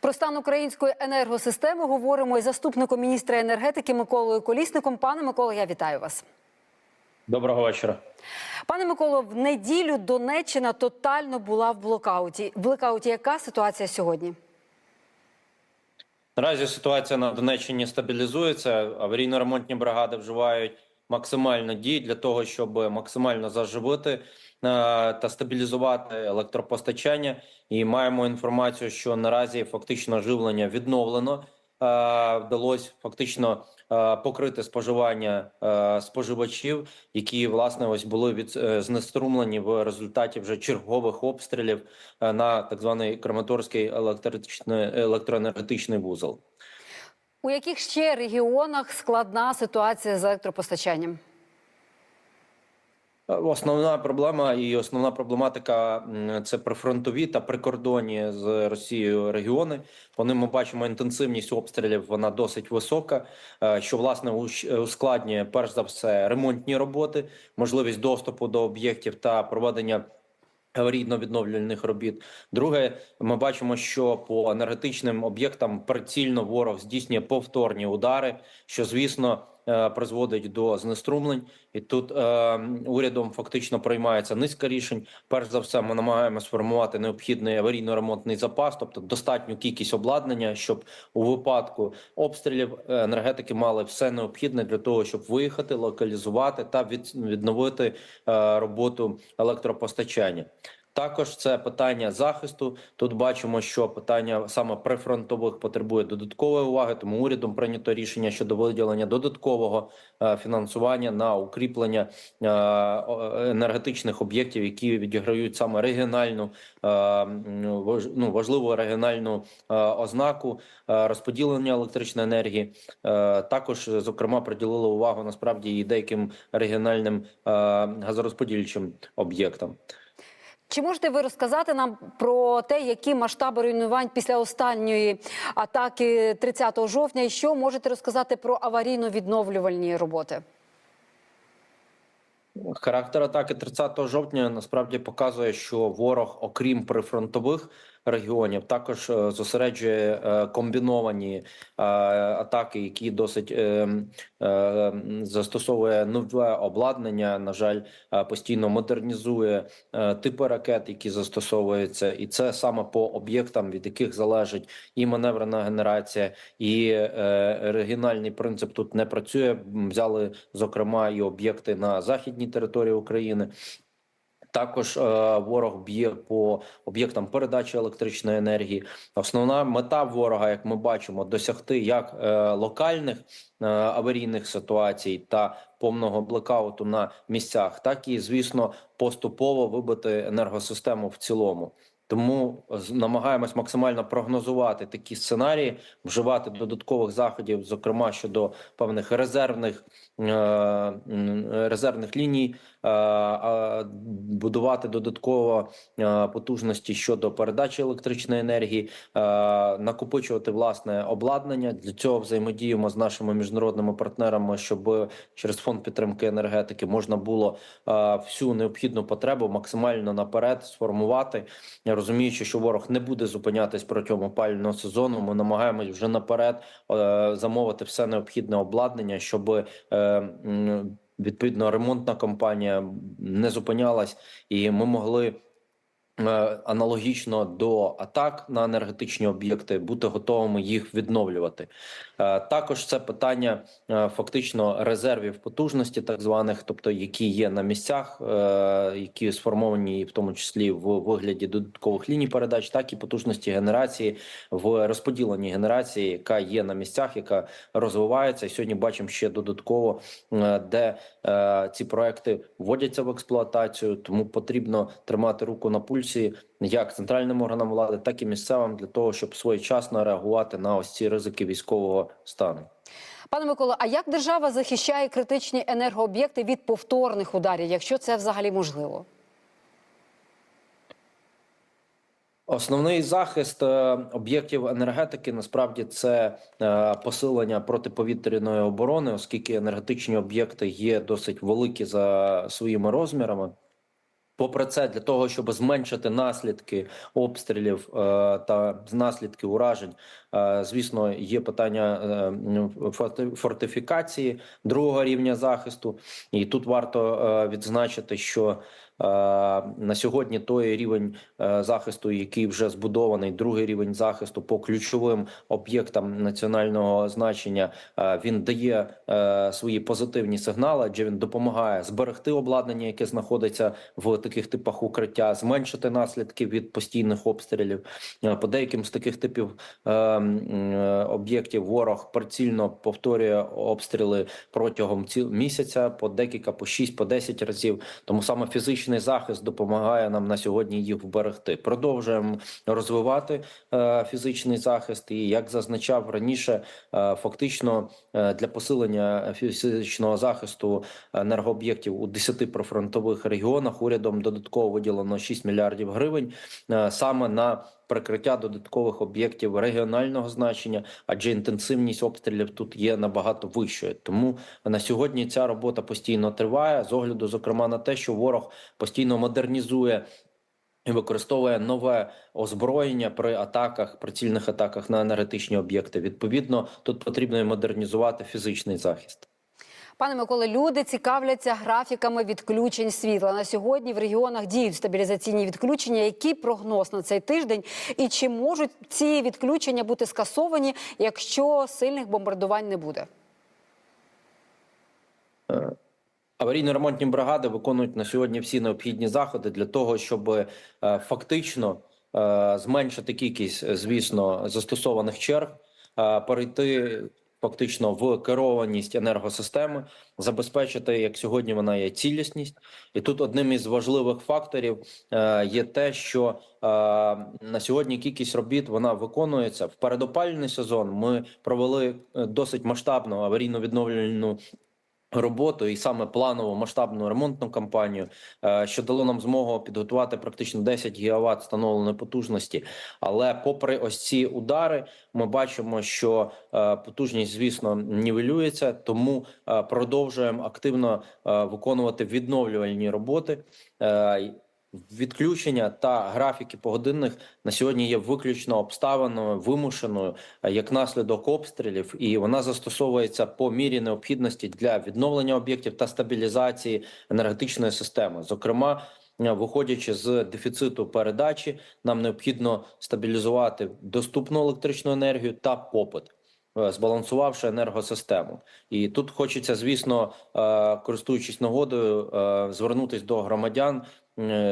Про стан української енергосистеми говоримо із заступником міністра енергетики Миколою Колісником. Пане Миколо, я вітаю вас. Доброго вечора. Пане Миколо, в неділю Донеччина тотально була в блокауті. В блекауті яка ситуація сьогодні? Наразі ситуація на Донеччині стабілізується. Аварійно-ремонтні бригади вживають максимально дій для того, щоб максимально заживити е, та стабілізувати електропостачання. І маємо інформацію, що наразі фактично живлення відновлено. Е, Вдалося фактично е, покрити споживання споживачів, які власне ось були від знеструмлені в результаті вже чергових обстрілів на так званий Краматорський електричний електроенергетичний вузол. У яких ще регіонах складна ситуація з електропостачанням? Е, Основна проблема і основна проблематика це прифронтові та прикордонні з Росією регіони. Вони ми бачимо інтенсивність обстрілів. Вона досить висока, е, що власне ускладнює перш за все ремонтні роботи, можливість доступу до об'єктів та проведення. Аварійно-відновлювальних робіт. Друге, ми бачимо, що по енергетичним об'єктам прицільно ворог здійснює повторні удари, що звісно призводить до знеструмлень. І тут е, урядом фактично приймається низка рішень. Перш за все, ми намагаємося сформувати необхідний аварійно-ремонтний запас, тобто достатню кількість обладнання, щоб у випадку обстрілів е, енергетики мали все необхідне для того, щоб виїхати, локалізувати та від, відновити е, роботу електропостачання. Також це питання захисту. Тут бачимо, що питання саме прифронтових потребує додаткової уваги. Тому урядом прийнято рішення щодо виділення додаткового е, фінансування на укріплення е, енергетичних об'єктів, які відіграють саме регіональну е, ну, важливу регіональну ознаку розподілення електричної енергії. Також, зокрема, приділили увагу насправді і деяким регіональним газорозподільчим об'єктам. Чи можете ви розказати нам про те, які масштаби руйнувань після останньої атаки 30 жовтня, і що можете розказати про аварійно-відновлювальні роботи? Характер атаки 30 жовтня насправді показує, що ворог, окрім прифронтових регіонів, також е, зосереджує е, комбіновані е, атаки, які досить застосовує нове обладнання. На жаль, постійно модернізує типи ракет, які застосовуються, і це саме по об'єктам, від яких залежить і маневрена генерація, і регіональний принцип тут не працює. Взяли зокрема і об'єкти на західній території України. Також е, ворог б'є по об'єктам передачі електричної енергії. Основна мета ворога, як ми бачимо, досягти як е, локальних е, аварійних ситуацій та повного блекауту на місцях, так і звісно поступово вибити енергосистему в цілому. Тому намагаємось максимально прогнозувати такі сценарії, вживати додаткових заходів, зокрема щодо певних резервних е, резервних ліній, будувати додатково е, потужності щодо передачі електричної енергії, е, накопичувати власне обладнання. Для цього взаємодіємо з нашими міжнародними партнерами, щоб через фонд підтримки енергетики можна було е, всю необхідну потребу максимально наперед сформувати. Розуміючи, що ворог не буде зупинятись протягом опалювального сезону. Ми намагаємось вже наперед е, замовити все необхідне обладнання, щоб е, відповідно ремонтна компанія не зупинялась, і ми могли. Е, Аналогічно до атак на енергетичні об'єкти бути готовими їх відновлювати. Е, Також це питання е, фактично резервів потужності, так званих, тобто які є на місцях, які сформовані в тому числі в вигляді додаткових ліній передач, так і потужності генерації в розподіленні генерації, яка є на місцях, яка розвивається. І сьогодні бачимо ще додатково, де ці проекти вводяться в експлуатацію, тому потрібно тримати руку на пульсі як центральним органам влади, так і місцевим для того, щоб своєчасно реагувати на ось ці ризики військового стану. Пане Миколо, а як держава захищає критичні енергооб'єкти від повторних ударів, якщо це взагалі можливо? Основний захист е, об'єктів енергетики насправді це е, посилення протиповітряної оборони, оскільки енергетичні об'єкти є досить великі за своїми розмірами. Попри це, для того, щоб зменшити наслідки обстрілів е, та наслідки уражень, е, звісно, є питання е, фортифікації другого рівня захисту. І тут варто відзначити, що на сьогодні той рівень е, захисту, який вже збудований, другий рівень захисту по ключовим об'єктам національного значення, е, він дає е, свої позитивні сигнали, адже він допомагає зберегти обладнання, яке знаходиться в таких типах укриття, зменшити наслідки від постійних обстрілів. Е, По деяким з таких типів е, е, об'єктів ворог прицільно повторює обстріли протягом ціл місяця, по декілька, по 6, по 10 разів. Тому саме фізичний захист допомагає нам на сьогодні їх вберегти. Продовжуємо розвивати е, фізичний захист, і як зазначав раніше, е, фактично е, для посилення фізичного захисту енергооб'єктів у 10 профронтових регіонах урядом додатково виділено 6 мільярдів гривень е, саме на прикриття додаткових об'єктів регіонального значення, адже інтенсивність обстрілів тут є набагато вищою. Тому на сьогодні ця робота постійно триває з огляду, зокрема, на те, що ворог постійно модернізує. І використовує нове озброєння при атаках, прицільних атаках на енергетичні об'єкти. Відповідно, тут потрібно і модернізувати фізичний захист. Пане Миколе, люди цікавляться графіками відключень світла. На сьогодні в регіонах діють стабілізаційні відключення. Який прогноз на цей тиждень? І чи можуть ці відключення бути скасовані, якщо сильних бомбардувань не буде? Аварійно-ремонтні бригади виконують на сьогодні всі необхідні заходи для того, щоб е, фактично е, зменшити кількість, е, звісно, застосованих черг, е, перейти фактично в керованість енергосистеми, забезпечити, як сьогодні вона є цілісність. І тут одним із важливих факторів е, є те, що е, на сьогодні кількість робіт вона виконується в передопальний сезон. Ми провели е, досить масштабну аварійно-відновлювальну роботу і саме планову масштабну ремонтну кампанію, е, що дало нам змогу підготувати практично 10 гігават встановленої потужності. Але попри ось ці удари, ми бачимо, що е, потужність, звісно, нівелюється, тому е, продовжуємо активно виконувати відновлювальні роботи. Відключення та графіки погодинних на сьогодні є виключно обставиною вимушеною е, як наслідок обстрілів, і вона застосовується по мірі необхідності для відновлення об'єктів та стабілізації енергетичної системи. Зокрема, е, виходячи з дефіциту передачі, нам необхідно стабілізувати доступну електричну енергію та попит. е, Збалансувавши енергосистему, і тут хочеться, звісно, користуючись нагодою, звернутись до громадян,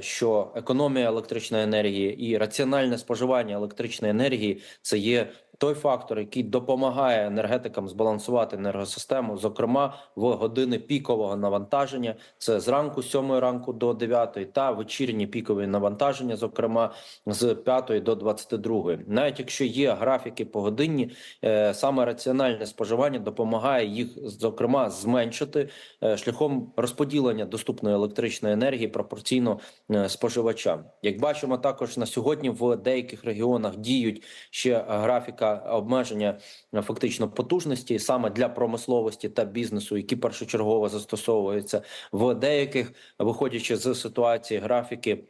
що економія електричної енергії і раціональне споживання електричної енергії це є той фактор, який допомагає енергетикам збалансувати енергосистему, зокрема в години пікового навантаження. Це зранку з 7 ранку до 9 та вечірні пікові навантаження, зокрема з 5 до 22. Навіть якщо є графіки погодинні, е, саме раціональне споживання допомагає їх зокрема зменшити е, шляхом розподілення доступної електричної енергії пропорційно е, споживачам. Як бачимо, також на сьогодні в деяких регіонах діють ще графіка обмеження е, фактично потужності саме для промисловості та бізнесу, які першочергово застосовуються в деяких, виходячи з ситуації графіки.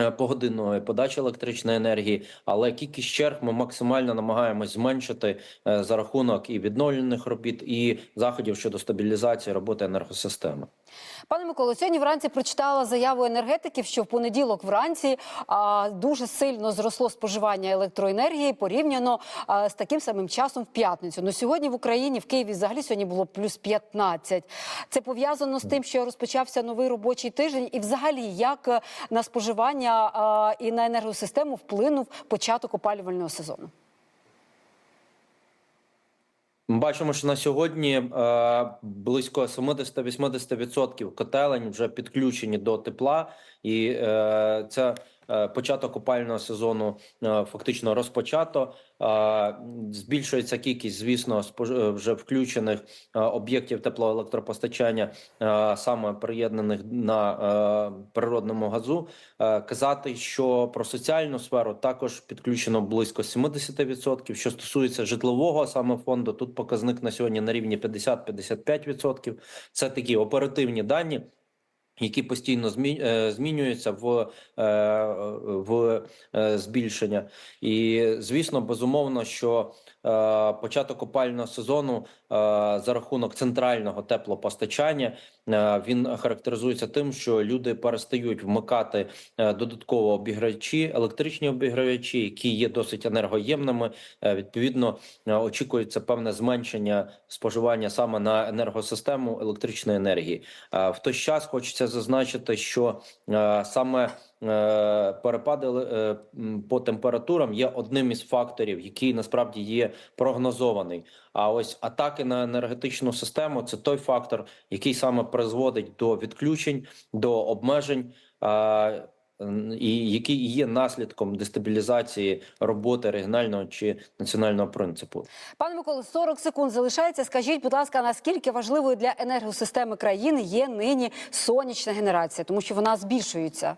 Е, Погодинної подачі електричної енергії, але кількість черг ми максимально намагаємось зменшити е, за рахунок і відновлених робіт, і заходів щодо стабілізації роботи енергосистеми. Пане Миколо, сьогодні вранці прочитала заяву енергетиків, що в понеділок вранці а, дуже сильно зросло споживання електроенергії порівняно а, з таким самим часом в п'ятницю. Ну сьогодні в Україні в Києві взагалі сьогодні було плюс 15. Це пов'язано з тим, що розпочався новий робочий тиждень, і взагалі як е, на споживання а, і на енергосистему вплинув початок опалювального сезону. Ми бачимо, що на сьогодні е, близько 70-80% котелень вже підключені до тепла, і е, це початок опального сезону е, фактично розпочато. Е, збільшується кількість, звісно, е, вже включених е, об'єктів теплоелектропостачання, е, саме приєднаних на е, природному газу. Е, казати, що про соціальну сферу також підключено близько 70%. Що стосується житлового саме фонду, тут показник на сьогодні на рівні 50-55%. Це такі оперативні дані. Які постійно е, змінюються в, е, в е, збільшення, і звісно, безумовно, що початок опального сезону е, за рахунок центрального теплопостачання е, він характеризується тим, що люди перестають вмикати е, додатково обігрівачі, електричні обігрівачі, які є досить енергоємними. Е, Відповідно, е, очікується певне зменшення споживання саме на енергосистему електричної енергії. Е, В той час хочеться зазначити, що е, саме е, перепади е, по температурам є одним із факторів, який насправді є прогнозований. А ось атаки на енергетичну систему це той фактор, який саме призводить до відключень, до обмежень. е, і який є наслідком дестабілізації роботи регіонального чи національного принципу. Пане Миколо, 40 секунд залишається. Скажіть, будь ласка, наскільки важливою для енергосистеми країни є нині сонячна генерація, тому що вона збільшується.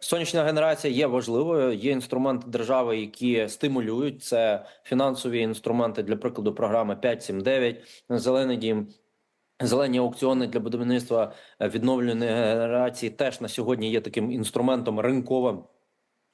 Сонячна генерація є важливою. Є інструменти держави, які стимулюють це фінансові інструменти для прикладу програми 5.7.9, зелений дім. Зелені аукціони для будівництва відновленої генерації теж на сьогодні є таким інструментом ринковим,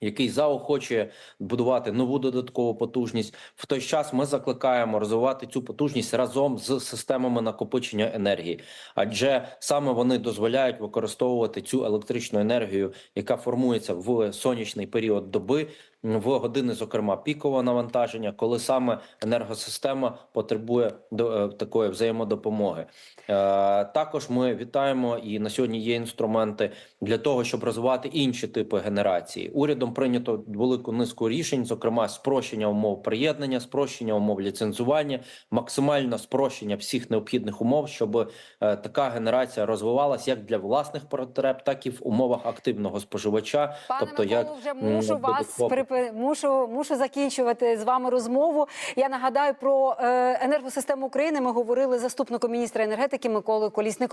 який заохочує будувати нову додаткову потужність. В той час ми закликаємо розвивати цю потужність разом з системами накопичення енергії, адже саме вони дозволяють використовувати цю електричну енергію, яка формується в сонячний період доби, в години, зокрема, пікового навантаження, коли саме енергосистема потребує до е, такої взаємодопомоги. Е, Також ми вітаємо і на сьогодні є інструменти для того, щоб розвивати інші типи генерації. Урядом прийнято велику низку рішень, зокрема спрощення умов приєднання, спрощення умов ліцензування, максимально спрощення всіх необхідних умов, щоб е, така генерація розвивалась як для власних потреб, так і в умовах активного споживача. Пане тобто, Миколо, як вже мушу вас додатково. Мушу, мушу закінчувати з вами розмову. Я нагадаю про е, енергосистему України. Ми говорили з заступником міністра енергетики Миколою Колісником.